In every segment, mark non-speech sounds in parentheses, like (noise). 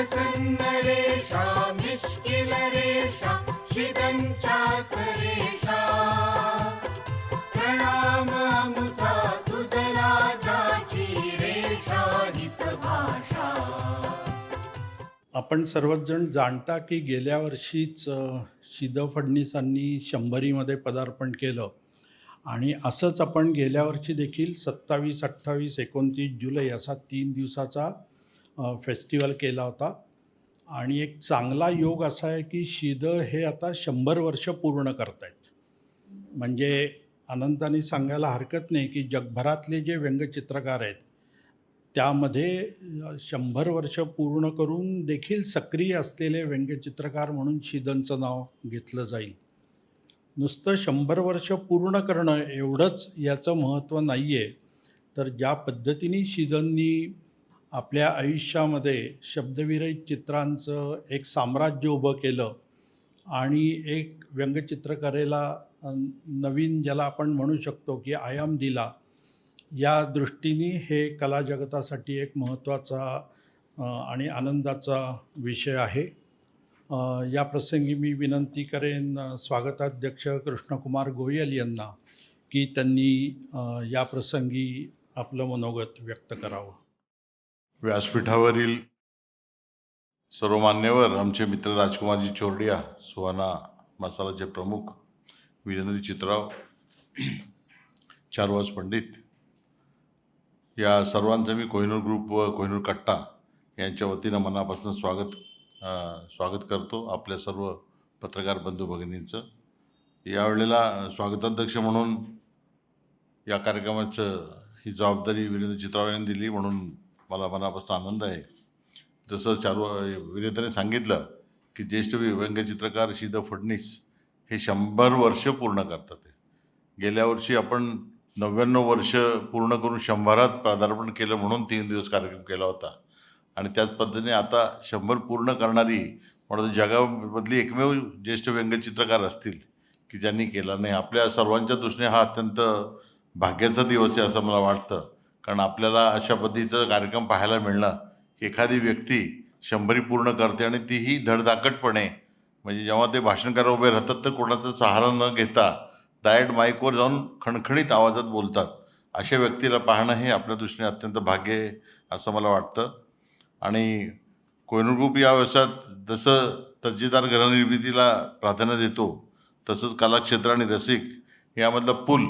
प्रसन्न रेषा मिश्किल रेषा शिदंचाच रेषा प्रणाम अमुचा तुझला रेषा हीच भाषा। आपण सर्वजण जाणता की गेल्या वर्षीच अ, शिद फडणीसांनी शंभरीमध्ये पदार्पण केलं. आणि असंच आपण गेल्या वर्षी देखील सत्तावीस अठ्ठावीस एकोणतीस जुलै असा तीन दिवसाचा फेस्टिवल केला होता. आणि एक चांगला योग असा आहे की शिद हे आता शंभर वर्ष पूर्ण करत आहेत म्हणजे अनंतानी सांगायला हरकत नाही की जगभरातले जे व्यंगचित्रकार आहेत त्यामध्ये शंभर वर्ष पूर्ण करून देखील सक्रिय असलेले व्यंगचित्रकार म्हणून शिदनचं नाव घेतलं जाईल. नुसतं शंभर वर्ष पूर्ण करणं एवढंच याचं महत्त्व नाही आहे तर ज्या पद्धतीने शिदननी आपल्या आयुष्यामध्ये शब्दविरहित चित्रांचं एक साम्राज्य उभं केलं आणि एक व्यंगचित्रकलेला नवीन ज्याला आपण म्हणू शकतो की आयाम दिला या दृष्टीने हे कला जगतासाठी एक महत्त्वाचा आणि आनंदाचा विषय आहे. या प्रसंगी मी विनंती करेन स्वागताध्यक्ष कृष्णकुमार गोयल यांना की त्यांनी या प्रसंगी आपलं मनोगत व्यक्त करावं. व्यासपीठावरील सर्व मान्यवर आमचे मित्र राजकुमारजी चोरडिया सुहाना मसालाचे प्रमुख वीरेंद्र चित्राव चारवास पंडित या सर्वांचं मी कोहिनूर ग्रुप व कोहिनूर कट्टा यांच्या वतीनं मनापासून स्वागत स्वागत करतो आपल्या सर्व पत्रकार बंधू भगिनींचं. यावेळेला स्वागताध्यक्ष म्हणून या कार्यक्रमाचं ही जबाबदारी वीरेंद्र चित्राव यांनी दिली म्हणून मला मनापासून आनंद आहे. जसं चारू वीरेंद्रने सांगितलं की ज्येष्ठ व्यंगचित्रकार व्यंगचित्रकार द फडणीस हे शंभर वर्ष पूर्ण करतात ते. गेल्या वर्षी आपण नव्याण्णव वर्ष पूर्ण करून शंभरात पदार्पण केलं म्हणून तीन दिवस कार्यक्रम केला होता. आणि त्याच पद्धतीने आता शंभर पूर्ण करणारी म्हणून जगामधली एकमेव ज्येष्ठ व्यंगचित्रकार असतील की ज्यांनी केला नाही. आपल्या सर्वांच्या दृष्टीने हा अत्यंत भाग्याचा दिवस आहे असं मला वाटतं. कारण आपल्याला अशा पद्धतीचं कार्यक्रम पाहायला मिळणं की एखादी व्यक्ती शंभरी पूर्ण करते आणि तीही धडधाकटपणे म्हणजे जेव्हा ते भाषणकार उभे राहतात तर कोणाचा सहारा न घेता डायरेक्ट माईकवर जाऊन खणखणीत आवाजात बोलतात. अशा व्यक्तीला पाहणं हे आपल्या दृष्टीने अत्यंत भाग्य आहे असं मला वाटतं. आणि कोहिनूर ग्रुप या व्यवसायात जसं दर्जेदार घरनिर्मितीला प्राधान्य देतो तसंच कलाक्षेत्र आणि रसिक यामधला पूल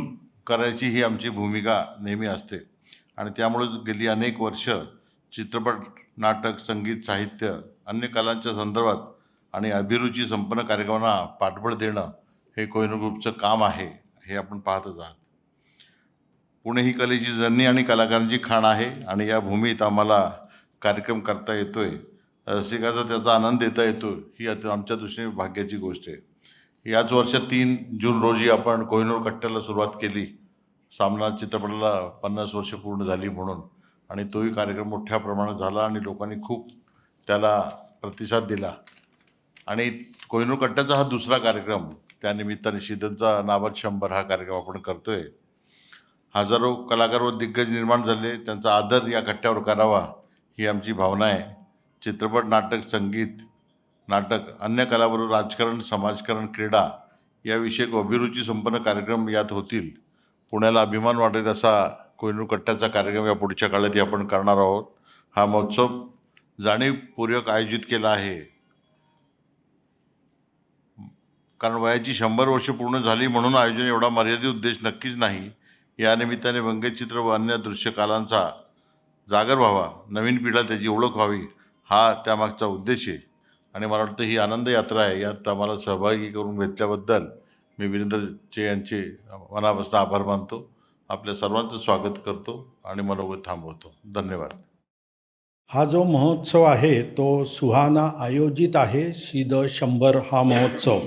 करायची ही आमची भूमिका नेहमी असते. आणि त्यामुळेच गेली अनेक वर्ष चित्रपट नाटक संगीत साहित्य अन्य कलांच्या संदर्भात आणि अभिरुची संपन्न कार्यक्रमांना पाठबळ देणं हे कोहिनूर ग्रुपचं काम आहे हे आपण पाहतच आहात. पुणे ही कलेची जन्नी आणि कलाकारांची खाण आहे आणि या भूमीत आम्हाला कार्यक्रम करता येतो आहे रसिकाचा त्याचा आनंद देता येतो ही आमच्या दृष्टीने भाग्याची गोष्ट आहे. याच वर्षात तीन जून रोजी आपण कोहिनूर कट्ट्याला सुरुवात केली. सामना चित्रपटाला पन्नास वर्ष पूर्ण झाली म्हणून आणि तोही कार्यक्रम मोठ्या प्रमाणात झाला आणि लोकांनी खूप त्याला प्रतिसाद दिला. आणि कोहिनूर कट्ट्याचा हा दुसरा कार्यक्रम त्यानिमित्ताने शिदनचा नावात शंभर हा कार्यक्रम आपण करतो आहे हजारो कलाकार व दिग्गज निर्माण झाले त्यांचा आदर या कट्ट्यावर करावा ही आमची भावना आहे. चित्रपट नाटक संगीत नाटक अन्य कलाबरोबर राजकारण समाजकारण क्रीडा याविषयक अभिरुची संपन्न कार्यक्रम यात होतील. पुण्याला अभिमान वाटेल असा कोहिनूर कट्ट्याचा कार्यक्रम या पुढच्या काळातही आपण करणार आहोत. हा महोत्सव जाणीवपूर्वक आयोजित केला आहे. कारण वयाची शंभर वर्ष पूर्ण झाली म्हणून आयोजन एवढा मर्यादित उद्देश नक्कीच नाही. या निमित्ताने व्यंगचित्र व अन्य दृश्यकालांचा जागर व्हावा नवीन पिढीला त्याची ओळख व्हावी हा त्यामागचा उद्देश आहे. आणि मला वाटतं ही आनंद यात्रा आहे. यात आम्हाला सहभागी करून घेतल्याबद्दल मी वीरेंद्रचे यांचे मनापासून आभार मानतो. आपल्या सर्वांचं स्वागत करतो आणि मनोगत थांबवतो. धन्यवाद. हा जो महोत्सव आहे तो सुहाना आयोजित आहे. शीद शंभर हा महोत्सव.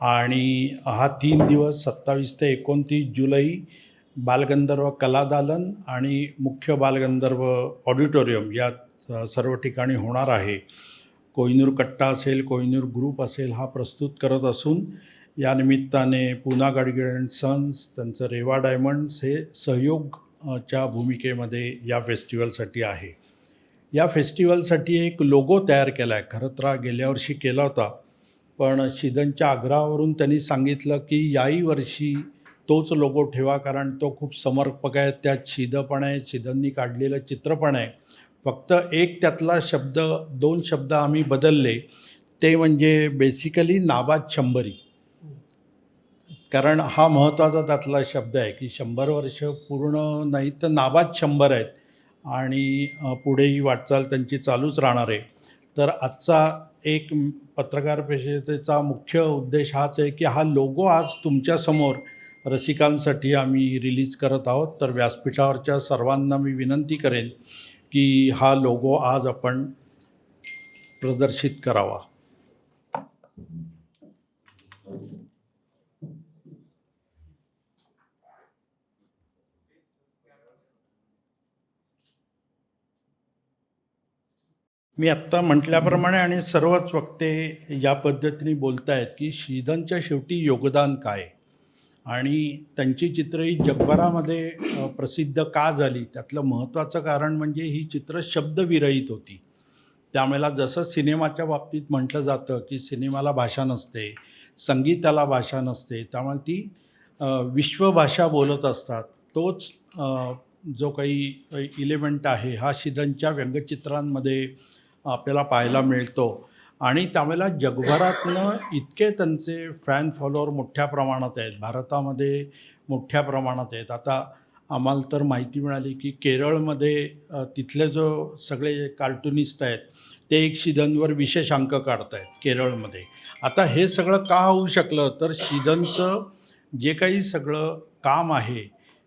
आणि हा तीन दिवस सत्तावीस ते एकोणतीस जुलै बालगंधर्व कलादालन आणि मुख्य बालगंधर्व ऑडिटोरियम या सर्व ठिकाणी होणार आहे. कोहिनूर कट्टा असेल कोहिनूर ग्रुप असेल हा प्रस्तुत करत असून या निमित्ताने पुना गाडगिळ अँड सन्स त्यांचं रेवा डायमंड्स हे सहयोग च्या भूमिकेमध्ये या फेस्टिवलसाठी आहे. या फेस्टिवलसाठी एक लोगो तयार केला आहे खरं तर गेल्या वर्षी केला होता. पण शिदनच्या आग्रहावरून त्यांनी सांगितलं की याही वर्षी तोच लोगो ठेवा कारण तो खूप समर्पक आहे. त्यात शिद पण आहे शिदननी काढलेलं चित्र पण आहे. फक्त एक त्यातला शब्द दोन शब्द आम्ही बदलले. ते म्हणजे बेसिकली नाबाद शंभरी. कारण हा महत्त्वाचा त्यातला शब्द आहे की शंभर वर्ष पूर्ण नाही तर नाबाद शंभर आहेत आणि पुढेही वाटचाल त्यांची चालूच राहणार आहे. तर आजचा एक पत्रकार परिषदेचा मुख्य उद्देश हाच आहे की हा लोगो आज तुमच्यासमोर रसिकांसाठी आम्ही रिलीज करत आहोत. तर व्यासपीठावरच्या सर्वांना मी विनंती करेन की हा लोगो आज आपण प्रदर्शित करावा. मी आत्ता म्हटल्याप्रमाणे आणि सर्वच वक्ते या पद्धतीने बोलत आहेत की श्रीधनच्या शेवटी योगदान काय? आणि त्यांची चित्र ही जगभरामध्ये प्रसिद्ध का झाली? त्यातलं महत्त्वाचं कारण म्हणजे ही चित्र शब्दविरहित होती. त्यावेळेला जसं सिनेमाच्या बाबतीत म्हटलं जातं की सिनेमाला भाषा नसते संगीताला भाषा नसते त्यामुळे ती विश्वभाषा बोलत असतात. तोच जो काही इलेमेंट आहे हा शिदनच्या व्यंगचित्रांमध्ये आपल्याला पाहायला मिळतो. आणि त्यावेळेला जगभरातनं इतके त्यांचे फॅन फॉलोअर मोठ्या प्रमाणात आहेत. भारतामध्ये मोठ्या प्रमाणात आहेत. आता आम्हाला तर माहिती मिळाली की केरळमध्ये तिथले जो सगळे कार्टुनिस्ट आहेत ते एक शिदनवर विशेष अंक काढत आहेत केरळमध्ये. आता हे सगळं का होऊ शकलं? तर शिदनचं जे काही सगळं काम आहे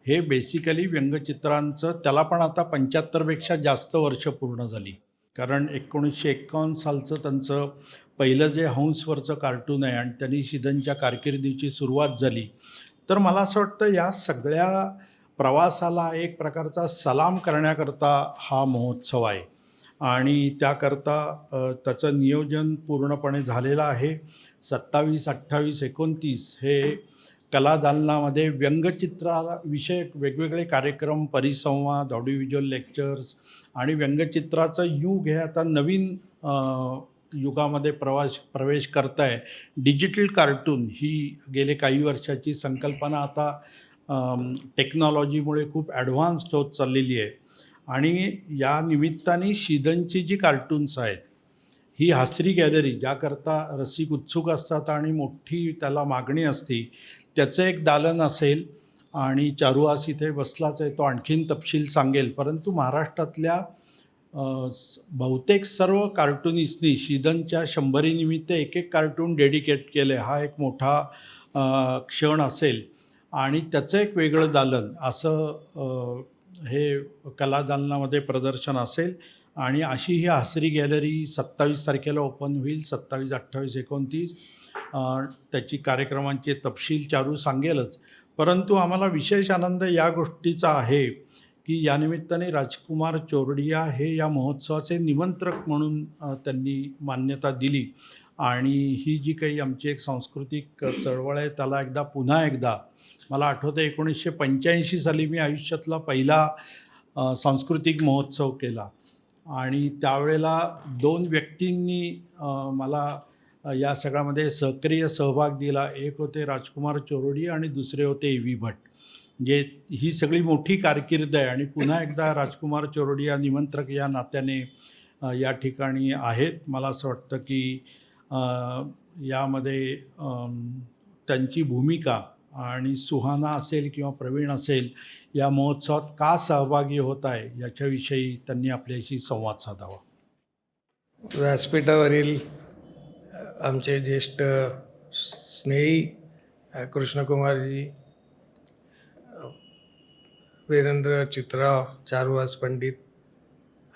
हे बेसिकली व्यंगचित्रांचं त्याला पण आता पंच्याहत्तरपेक्षा जास्त वर्ष पूर्ण झाली. कारण एकोणीसशे एक्कावन्न सालचं त्यांचं पहिलं जे हंसवरचं कार्टून आहे आणि त्यांनी शिदनच्या कारकिर्दीची सुरुवात झाली. तर मला असं वाटतं या सगळ्या प्रवासाला एक प्रकारचा सलाम करण्याकरता हा महोत्सव आहे. आणि त्याकरता त्याचं नियोजन पूर्णपणे झालेलं आहे. सत्तावीस अठ्ठावीस एकोणतीस हे कलादालनामध्ये व्यंगचित्राविषयक वेगवेगळे कार्यक्रम परिसंवाद ऑडिओ व्हिज्युअल लेक्चर्स आणि व्यंगचित्राचं युग हे आता नवीन युगामध्ये प्रवास प्रवेश करत आहे डिजिटल कार्टून ही गेले काही वर्षाची संकल्पना आता टेक्नॉलॉजीमुळे खूप ॲडव्हान्स्ड होत चाललेली आहे. आणि या निमित्ताने शिदनची जी कार्टून्स आहेत ही हासरी गॅलरी ज्याकरता रसिक उत्सुक असतात आणि मोठी त्याला मागणी असते त्याचं एक दालन असेल. आणि चारुहास इथे बसलाच आहे तो आणखीन तपशील सांगेल. परंतु महाराष्ट्रातल्या बहुतेक सर्व कार्टुनिस्टनी शिदनच्या शंभरीनिमित्त एक एक कार्टून डेडिकेट केले. हा एक मोठा क्षण असेल. आणि त्याचं एक वेगळं दालन असं हे कलादालनामध्ये प्रदर्शन असेल. आणि अशी ही हसरी गॅलरी सत्तावीस तारखेला ओपन होईल सत्तावीस अठ्ठावीस एकोणतीस. त्याची कार्यक्रमांचे तपशील चारू सांगेलच. परंतु आम्हाला विशेष आनंद या गोष्टीचा आहे की यानिमित्ताने राजकुमार चोरडिया हे या महोत्सवाचे निमंत्रक म्हणून त्यांनी मान्यता दिली. आणि ही जी काही आमची एक सांस्कृतिक चळवळ आहे त्याला एकदा पुन्हा एकदा मला आठवतं एकोणीसशे पंच्याऐंशी साली मी आयुष्यातला पहिला सांस्कृतिक महोत्सव केला. आणि त्यावेळेला दोन व्यक्तींनी मला या सगळ्यामध्ये सक्रिय सहभाग दिला. एक होते राजकुमार चोरडी आणि दुसरे होते ए व्ही भट म्हणजे ही सगळी मोठी कारकीर्द आहे आणि पुन्हा (laughs) एकदा राजकुमार चोरडिया निमंत्रक या नात्याने या ठिकाणी आहेत. मला असं वाटतं की यामध्ये त्यांची भूमिका आणि सुहाना असेल किंवा प्रवीण असेल या महोत्सवात का सहभागी होत आहे याच्याविषयी त्यांनी आपल्याशी संवाद साधावा. व्यासपीठावरील आमचे ज्येष्ठ स्नेही कृष्णकुमारजी वीरेंद्र चित्राव चारुवास पंडित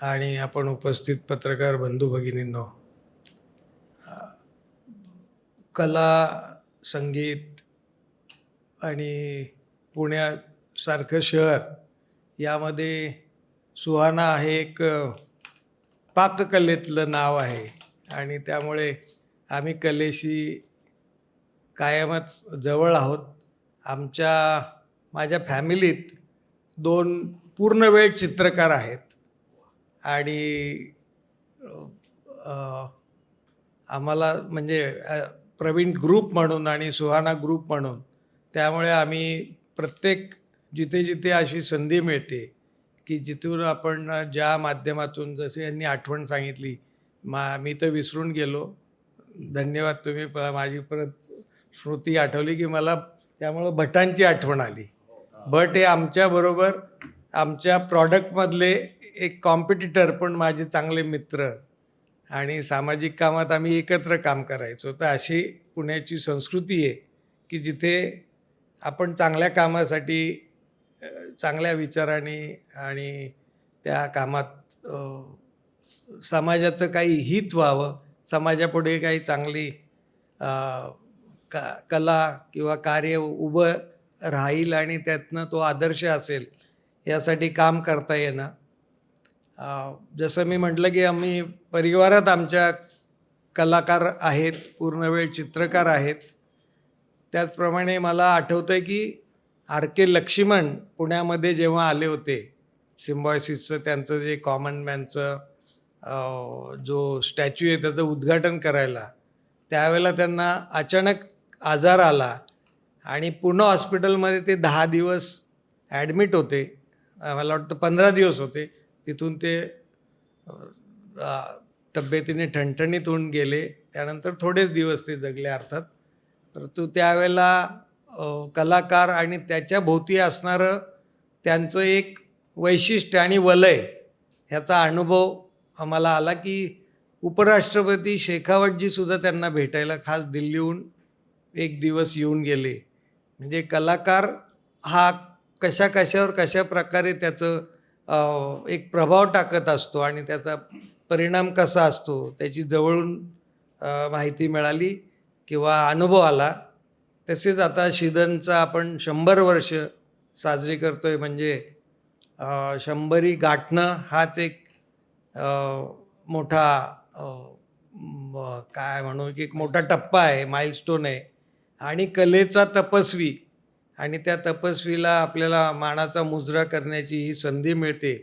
आणि आपण उपस्थित पत्रकार बंधू भगिनींनो कला संगीत आणि पुण्यासारखं शहर यामध्ये सुहाना हे एक पाककलेतलं नाव आहे आणि त्यामुळे आम्ही कलेशी कायमच जवळ आहोत. आमच्या माझ्या फॅमिलीत दोन पूर्णवेळ चित्रकार आहेत. आणि आम्हाला म्हणजे प्रवीण ग्रुप म्हणून आणि सुहाना ग्रुप म्हणून त्यामुळे आम्ही प्रत्येक जिथे जिथे अशी संधी मिळते की जिथून आपण ज्या माध्यमातून जसे यांनी आठवण सांगितली मा मी तर विसरून गेलो. धन्यवाद तुम्ही प माझी परत श्रुती आठवली की मला त्यामुळं भटांची आठवण आली. भट हे आमच्याबरोबर आमच्या प्रॉडक्टमधले एक कॉम्पिटिटर पण माझे चांगले मित्र आणि सामाजिक कामात आम्ही एकत्र काम करायचो. तर अशी पुण्याची संस्कृती आहे की जिथे आपण चांगल्या कामासाठी चांगल्या विचाराने आणि त्या कामात समाजाचं काही हित व्हावं समाजापुढे काही चांगली का कला किंवा कार्य उभं राहील आणि त्यातनं तो आदर्श असेल यासाठी काम करता येणं. जसं मी म्हटलं की आम्ही परिवारात आमच्या कलाकार आहेत पूर्णवेळ चित्रकार आहेत. त्याचप्रमाणे मला आठवतं आहे की आर के लक्ष्मण पुण्यामध्ये जेव्हा आले होते सिम्बॉयसिसचं त्यांचं जे कॉमन मॅनचं जो स्टॅच्यू आहे त्याचं उद्घाटन करायला त्यावेळेला त्यांना अचानक आजार आला आणि पुन्हा हॉस्पिटलमध्ये ते दहा दिवस ॲडमिट होते. मला वाटतं पंधरा दिवस होते. तिथून ते तब्येतीने ठणठणीत होऊन गेले. त्यानंतर थोडेच दिवस ते जगले अर्थात. परंतु त्यावेळेला कलाकार आणि त्याच्या भोवती असणारं त्यांचं एक वैशिष्ट्य आणि वलय ह्याचा अनुभव आम्हाला आला की उपराष्ट्रपती शेखावतजीसुद्धा त्यांना भेटायला खास दिल्लीहून एक दिवस येऊन गेले. म्हणजे कलाकार हा कशा कशावर कशा प्रकारे त्याचं एक प्रभाव टाकत असतो आणि त्याचा परिणाम कसा असतो त्याची जवळून माहिती मिळाली किंवा अनुभव आला. तसेच आता शिदनचा आपण शंभर वर्ष साजरी करतो आहे म्हणजे शंभरी गाठणं हाच एक मोठा काय म्हणू की एक मोठा टप्पा आहे माइलस्टोन आहे. आणि कलेचा तपस्वी आणि त्या तपस्वीला आपल्याला मानाचा मुजरा करण्याची ही संधी मिळते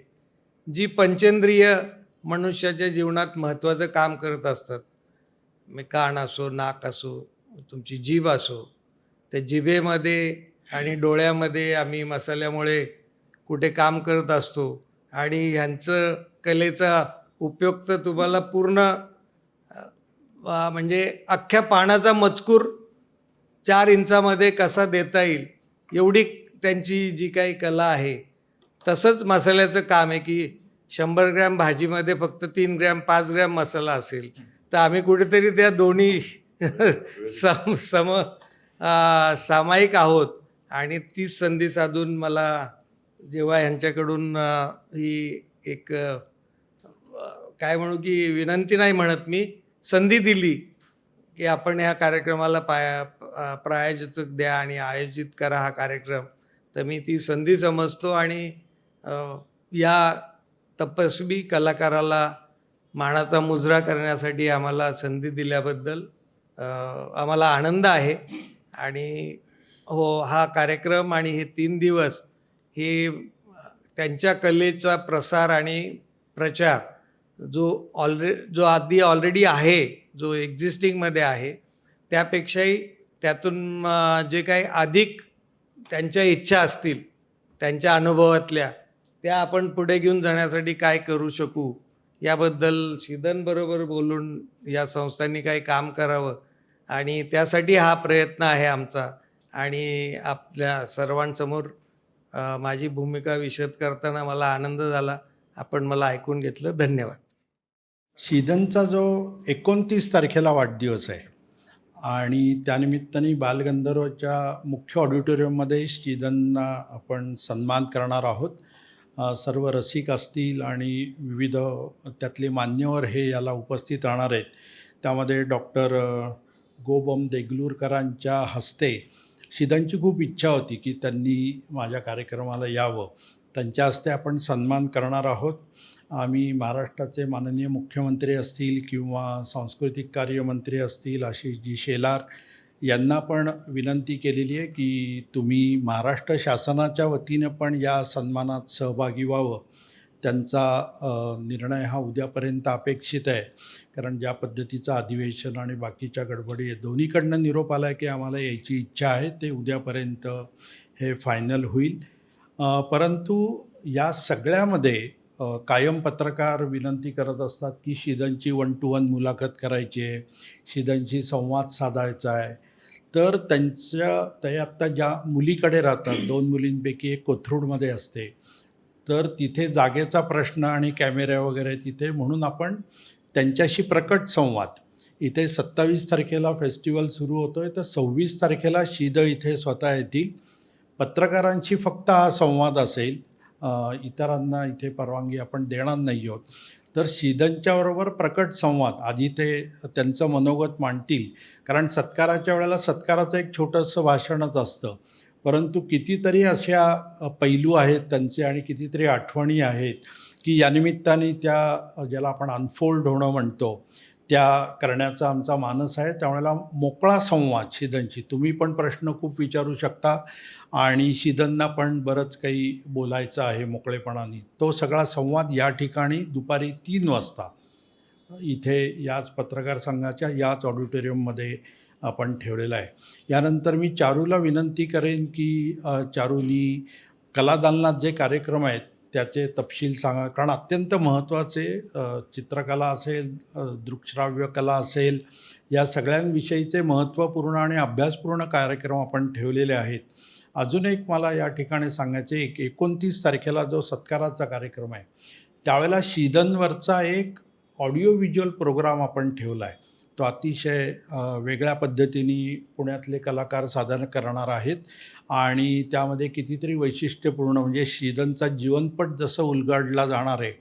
जी पंचेंद्रिय मनुष्याच्या जीवनात महत्त्वाचं काम करत असतात. मी कान असो नाक असो तुमची जीभ असो त्या जिभेमध्ये आणि डोळ्यामध्ये आम्ही मसाल्यामुळे कुठे काम करत असतो. आणि ह्यांचं कलेचा उपयोग तर तुम्हाला पूर्ण म्हणजे अख्ख्या पानाचा मजकूर चार इंचामध्ये कसा देता येईल एवढी त्यांची जी काही कला आहे तसंच मसाल्याचं काम आहे की शंभर ग्रॅम भाजीमध्ये फक्त तीन ग्रॅम पाच ग्रॅम मसाला असेल तर आम्ही कुठेतरी त्या दोन्ही (laughs) सम सम सामायिक आहोत. आणि तीच संधी साधून मला जेव्हा ह्यांच्याकडून ही एक काय म्हणू की विनंती नाही म्हणत मी संधी दिली की आपण ह्या कार्यक्रमाला पाया अ, प्रायोजक द्या आणि आयोजित करा हा कार्यक्रम. तर मी ती संधी समजतो आणि या तपस्वी कलाकाराला मानाचा मुजरा करण्यासाठी आम्हाला संधी दिल्याबद्दल आम्हाला आनंद आहे. आणि हो हा कार्यक्रम आणि हे तीन दिवस हे त्यांच्या कलेचा प्रसार आणि प्रचार जो ऑलरे जो आधी ऑलरेडी आहे जो एक्झिस्टिंगमध्ये आहे त्यापेक्षाही त्यातून जे काही अधिक त्यांच्या इच्छा असतील त्यांच्या अनुभवातल्या त्या आपण पुढे घेऊन जाण्यासाठी काय करू शकू? याबद्दल शिदनबरोबर बोलून या संस्थांनी काही काम करावं आणि त्यासाठी हा प्रयत्न आहे आमचा आणि आपल्या सर्वांसमोर माझी भूमिका विशद करताना मला आनंद झाला. आपण मला ऐकून घेतलं. धन्यवाद. शिदनचा जो एकोणतीस तारखेला वाढदिवस आहे आणि त्यानिमित्ताने बालगंधर्वच्या मुख्य ऑडिटोरियममध्ये शिदनना आपण सन्मान करणार आहोत. सर्व रसिक असतील आणि विविध त्यातले मान्यवर हे याला उपस्थित राहणार आहेत. त्यामध्ये डॉक्टर गोबम देगलूरकरांच्या हस्ते शिदनची खूप इच्छा होती की त्यांनी माझ्या कार्यक्रमाला यावं. त्यांच्या हस्ते आपण सन्मान करणार आहोत. आम्ही महाराष्ट्राचे माननीय मुख्यमंत्री असतील किंवा सांस्कृतिक कार्यमंत्री असतील आशिषजी शेलार यांना पण विनंती केलेली आहे की तुम्ही महाराष्ट्र शासनाच्या वतीनं पण या सन्मानात सहभागी व्हावं. त्यांचा निर्णय हा उद्यापर्यंत अपेक्षित आहे. कारण ज्या पद्धतीचं अधिवेशन आणि बाकीच्या गडबडी आहे दोन्हीकडनं निरोप आला आहे की आम्हाला यायची इच्छा आहे ते उद्यापर्यंत हे फायनल होईल. परंतु या सगळ्यामध्ये कायम पत्रकार विनंती करत असतात की शिदनची वन टू वन मुलाखत करायची आहे शिदनशी संवाद साधायचा आहे. तर त्यांच्या ते आत्ता ज्या मुलीकडे राहतात दोन मुलींपैकी एक कोथरूडमध्ये असते. तर तिथे जागेचा प्रश्न आणि कॅमेऱ्या वगैरे तिथे म्हणून आपण त्यांच्याशी प्रकट संवाद. इथे सत्तावीस तारखेला फेस्टिवल सुरू होतो आहे तर सव्वीस तारखेला शीद इथे स्वतः येतील. पत्रकारांशी फक्त हा संवाद असेल. इतरांना इथे परवानगी आपण देणार नाही आहोत. तर शीदनच्याबरोबर प्रकट संवाद आधी ते त्यांचं मनोगत मांडतील. कारण सत्काराच्या वेळेला सत्काराचं एक छोटंसं भाषणच असतं. परंतु कितीतरी अशा पैलू आहेत त्यांचे आणि कितीतरी आठवणी आहेत की या निमित्ताने त्या ज्याला आपण अनफोल्ड होणं म्हणतो त्या करण्याचा आमचा मानस आहे. त्यावेळेला मोकळा संवाद शिदनशी. तुम्ही पण प्रश्न खूप विचारू शकता आणि शिदनना पण बरंच काही बोलायचं आहे मोकळेपणाने. तो सगळा संवाद या ठिकाणी दुपारी तीन वाजता इथे याच पत्रकार संघाच्या याच ऑडिटोरियममध्ये आपण ठेवलेला आहे. यानंतर मी चारूला विनंती करेन की चारूनी कलादालनात जे कार्यक्रम आहेत त्याचे तपशील सांगा. कारण अत्यंत महत्त्वाचे चित्रकला असेल दृकश्राव्य कला असेल या सगळ्यांविषयीचे महत्त्वपूर्ण आणि अभ्यासपूर्ण कार्यक्रम आपण ठेवलेले आहेत. अजून एक मला या ठिकाणी सांगायचे एक एकोणतीस तारखेला जो सत्काराचा कार्यक्रम आहे त्यावेळेला शिदनवरचा एक ऑडिओ व्हिज्युअल प्रोग्राम आपण ठेवला आहे. तो अतिशय वेगळ्या पद्धतीने पुण्यातले कलाकार सादर करणार आहेत. आणि त्यामध्ये कितीतरी वैशिष्ट्यपूर्ण म्हणजे शीदनचा जीवनपट जसं उलगडला जाणार आहे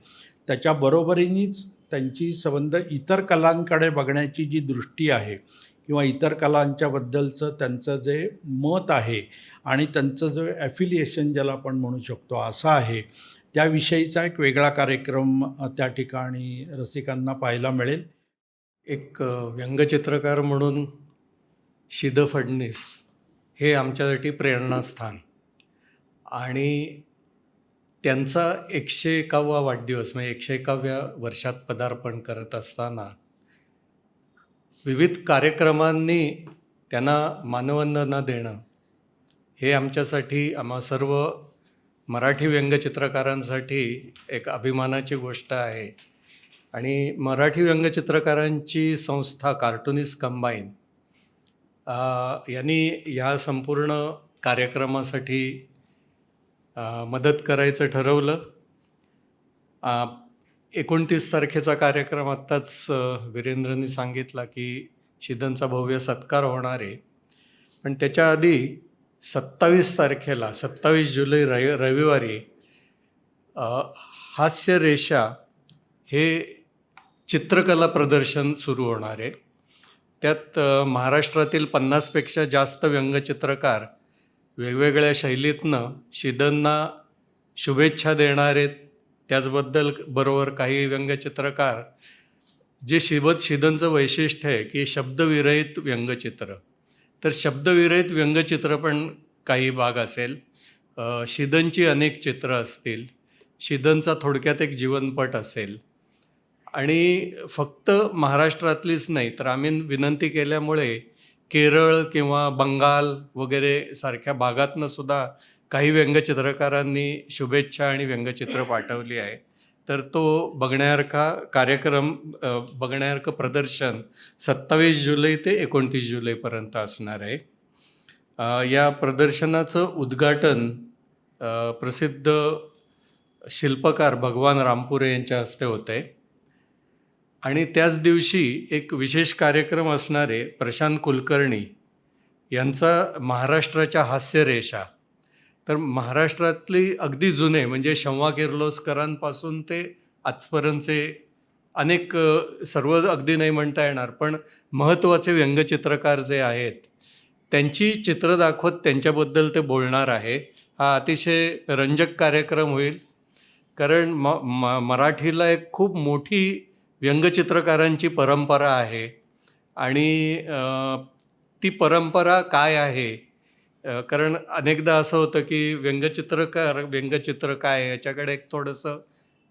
त्याच्या बरोबरीनेच त्यांची संबंध इतर कलांकडे बघण्याची जी दृष्टी आहे किंवा इतर कलांच्याबद्दलचं त्यांचं जे मत आहे आणि त्यांचं जे ॲफिलिएशन ज्याला आपण म्हणू शकतो असं आहे त्याविषयीचा एक वेगळा कार्यक्रम त्या ठिकाणी रसिकांना पाहायला मिळेल. एक व्यंगचित्रकार म्हणून शिद फडणीस हे आमच्यासाठी प्रेरणास्थान. आणि त्यांचा एकशे एकावा वाढदिवस म्हणजे एकशे एकाव्या वर्षात पदार्पण करत असताना विविध कार्यक्रमांनी त्यांना मानवंदना देणं हे आमच्यासाठी आम्हा सर्व मराठी व्यंगचित्रकारांसाठी एक अभिमानाची गोष्ट आहे. आणि मराठी व्यंगचित्रकारांची संस्था कार्टुनिस्ट कंबाईन यांनी ह्या संपूर्ण कार्यक्रमासाठी मदत करायचं ठरवलं. एकोणतीस तारखेचा कार्यक्रम आत्ताच वीरेंद्रनी सांगितला की शिदनचा भव्य सत्कार होणार आहे. पण त्याच्या आधी सत्तावीस तारखेला सत्तावीस जुलै रवि रविवारी हास्यरेषा हे चित्रकला प्रदर्शन सुरू होणार आहे. त्यात महाराष्ट्रातील पन्नासपेक्षा जास्त व्यंगचित्रकार वेगवेगळ्या शैलीतनं शिदनना शुभेच्छा देणारे त्याचबद्दल बरोबर काही व्यंगचित्रकार जे शिबत शिदनचं वैशिष्ट्य आहे की शब्दविरहित व्यंगचित्र. तर शब्दविरहित व्यंगचित्र पण काही भाग असेल. शिदनची अनेक चित्र असतील. शिदनचा थोडक्यात एक जीवनपट असेल. आणि फक्त महाराष्ट्रातलीच नाही तर आम्ही विनंती केल्यामुळे केरळ किंवा बंगाल वगैरे सारख्या भागातनं सुद्धा काही व्यंगचित्रकारांनी शुभेच्छा आणि व्यंगचित्र पाठवली आहे. तर तो बघण्यासारखा कार्यक्रम बघण्यासारखं प्रदर्शन सत्तावीस जुलै ते एकोणतीस जुलैपर्यंत असणार आहे. या प्रदर्शनाचं उद्घाटन प्रसिद्ध शिल्पकार भगवान रामपुरे यांच्या हस्ते होतं आहे आणि त्याच दिवशी एक विशेष कार्यक्रम असणारे प्रशांत कुलकर्णी यांचा महाराष्ट्राच्या हास्यरेषा. तर महाराष्ट्रातली अगदी जुने म्हणजे शंवा किर्लोस्करांपासून ते आजपर्यंतचे अनेक सर्व अगदी नाही म्हणता येणार पण महत्त्वाचे व्यंगचित्रकार जे आहेत त्यांची चित्र दाखवत त्यांच्याबद्दल ते बोलणार आहे. हा अतिशय रंजक कार्यक्रम होईल. कारण म म मराठीला एक खूप मोठी व्यंगचित्रकारांची परंपरा आहे. आणि ती परंपरा काय आहे? कारण अनेकदा असं होतं की व्यंगचित्रकार व्यंगचित्र काय आहे? याच्याकडे एक थोडंसं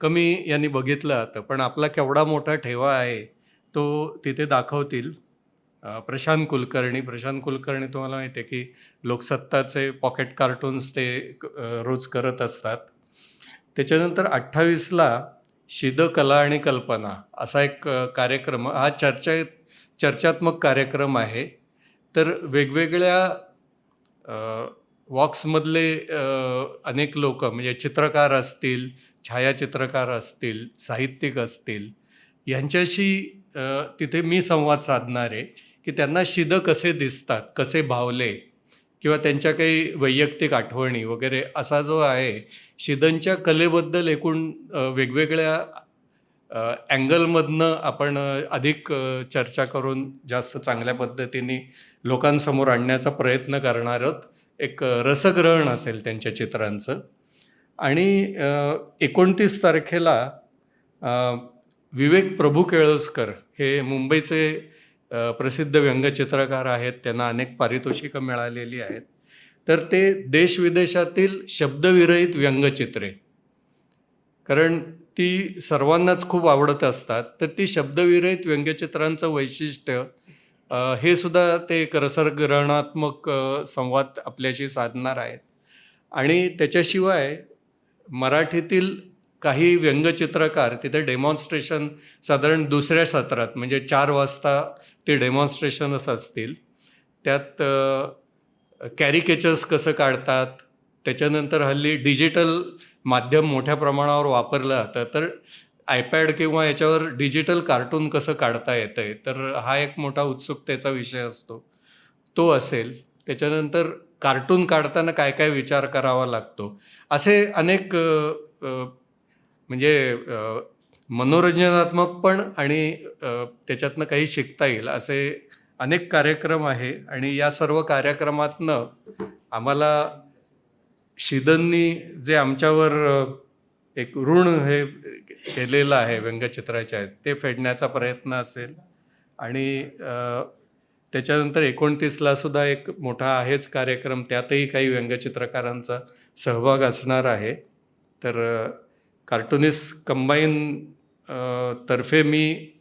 कमी यांनी बघितलं जातं पण आपला केवढा मोठा ठेवा आहे तो तिथे दाखवतील. प्रशांत कुलकर्णी. प्रशांत कुलकर्णी तुम्हाला माहिती आहे की लोकसत्ताचे पॉकेट कार्टून्स ते रोज करत असतात. त्याच्यानंतर अठ्ठावीसला शिद कला आणि कल्पना असा एक कार्यक्रम हा चर्चा चर्चात्मक कार्यक्रम आहे. तर वेगवेगळ्या वॉक्समधले अनेक लोक म्हणजे चित्रकार असतील छायाचित्रकार असतील साहित्यिक असतील यांच्याशी तिथे मी संवाद साधणार आहे की त्यांना शिद कसे दिसतात कसे भावले किंवा त्यांच्या काही वैयक्तिक आठवणी वगैरे असा जो आहे शिदनच्या कलेबद्दल एकूण वेगवेगळ्या अँगलमधनं आपण अधिक चर्चा करून जास्त चांगल्या पद्धतीने लोकांसमोर आणण्याचा प्रयत्न करणार आहोत. एक रसग्रहण असेल त्यांच्या चित्रांचं. आणि एकोणतीस तारखेला विवेक प्रभू केळसकर हे मुंबईचे प्रसिद्ध व्यंगचित्रकार आहेत त्यांना अनेक पारितोषिकं मिळालेली आहेत. तर ते देशविदेशातील शब्दविरहित व्यंगचित्रे. कारण ती सर्वांनाच खूप आवडत असतात. तर ती शब्दविरहित व्यंगचित्रांचं वैशिष्ट्य हे सुद्धा ते एक रसग्रहणात्मक संवाद आपल्याशी साधणार आहेत. आणि त्याच्याशिवाय मराठीतील काही व्यंगचित्रकार तिथे डेमॉन्स्ट्रेशन साधारण दुसऱ्या सत्रात म्हणजे चार वाजता ते डेमॉन्स्ट्रेशनच असतील. त्यात कॅरिकेचर्स कसं काढतात? त्याच्यानंतर हल्ली डिजिटल माध्यम मोठ्या प्रमाणावर वापरलं जातं. तर आयपॅड किंवा याच्यावर डिजिटल कार्टून कसं काढता येतं आहे तर हा एक मोठा उत्सुकतेचा विषय असतो. तो असेल. त्याच्यानंतर कार्टून काढताना काय काय विचार करावा लागतो? असे अनेक म्हणजे मनोरंजनात्मक पण आणि त्याच्यातनं काही शिकता येईल असे अनेक कार्यक्रम आहे. आणि या सर्व कार्यक्रमातनं आम्हाला शिदननी जे आमच्यावर एक ऋण हे केलेलं आहे व्यंगचित्राच्या ते फेडण्याचा प्रयत्न असेल. आणि त्याच्यानंतर एकोणतीसला सुद्धा एक मोठा आहेच कार्यक्रम त्यातही काही व्यंगचित्रकारांचा सहभाग असणार आहे. तर कार्टुनिस्ट कंबाईन तर्फे मी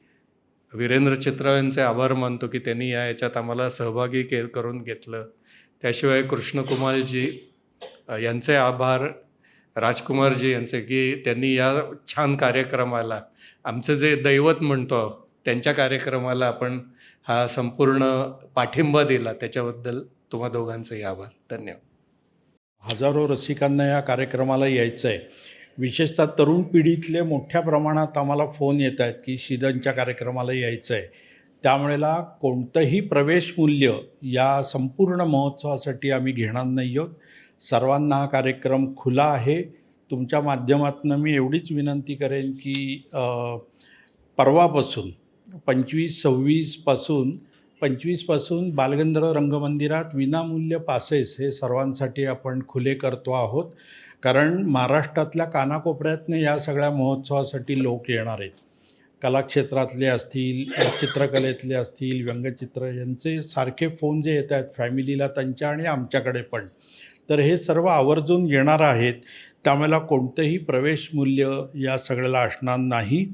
वीरेंद्र चित्र यांचे आभार मानतो की त्यांनी या याच्यात आम्हाला सहभागी के करून घेतलं. त्याशिवाय कृष्णकुमारजी यांचे आभार राजकुमारजी यांचे की त्यांनी या छान कार्यक्रमाला आमचं जे दैवत म्हणतो त्यांच्या कार्यक्रमाला आपण हा संपूर्ण पाठिंबा दिला. त्याच्याबद्दल तुम्हा दोघांचेही आभार. धन्यवाद. हजारो रसिकांना या कार्यक्रमाला यायचं आहे विशेषतः तरुण पिढीतले मोठ्या प्रमाणात आम्हाला फोन येत आहेत की शिदनच्या कार्यक्रमाला यायचं आहे त्यामुळेला कोणतंही प्रवेश मूल्य या संपूर्ण महोत्सवासाठी आम्ही घेणार नाही आहोत. सर्वांना हा कार्यक्रम खुला आहे. तुमच्या माध्यमातून मी एवढीच विनंती करेन की परवापासून पंचवीस सव्वीसपासून पंचवीसपासून बालगंधर्व रंगमंदिरात विनामूल्य पासेस हे सर्वांसाठी आपण खुले करतो आहोत. कारण महाराष्ट्रातल्या कानाकोपऱ्यातनं या सगळ्या महोत्सवासाठी लोक येणार आहेत. कलाक्षेत्रातले असतील चित्रकलेतले असतील व्यंगचित्र यांचे सारखे फोन जे येत आहेत फॅमिलीला त्यांच्या आणि आमच्याकडे पण. तर हे सर्व आवर्जून येणार आहेत. त्यामुळे कोणतंही प्रवेश मूल्य या सगळ्याला असणार नाही.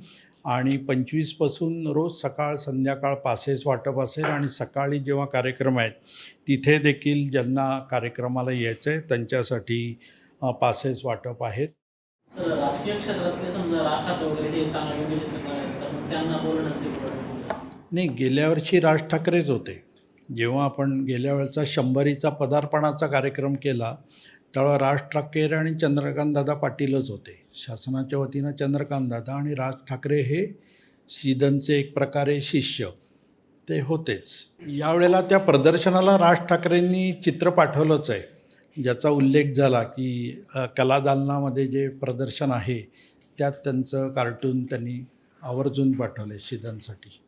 आणि पंचवीसपासून रोज सकाळ संध्याकाळ पासेस वाटप असेल आणि सकाळी जेव्हा कार्यक्रम आहेत तिथे देखील ज्यांना कार्यक्रमाला यायचं आहे त्यांच्यासाठी पासेस वाटप आहेत. सर राजकीय क्षेत्रातले समजा राज ठाकरे वगैरे हे चांगले व्यंगचित्रकार आहेत तर मग त्यांना बोलण्यास काही प्रॉब्लेम नाही गेल्या वर्षी राज ठाकरेच होते. जेव्हा आपण गेल्या वेळचा शंभरीचा पदार्पणाचा कार्यक्रम केला तेव्हा राज ठाकरे आणि चंद्रकांतदादा पाटीलच होते. शासनाच्या वतीनं चंद्रकांतदादा आणि राज ठाकरे हे शिदनचे एक प्रकारे शिष्य. ते होतेच. यावेळेला त्या प्रदर्शनाला राज ठाकरेंनी चित्र पाठवलंच आहे. ज्याचा उल्लेख झाला की कलादालनामध्ये जे प्रदर्शन आहे त्यात त्यांचं कार्टून त्यांनी आवर्जून पाठवले शिदांसाठी.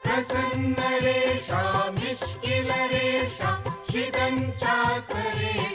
प्रसन्न रेषा मिश्किल रेषा शिदंच्याच रेषा.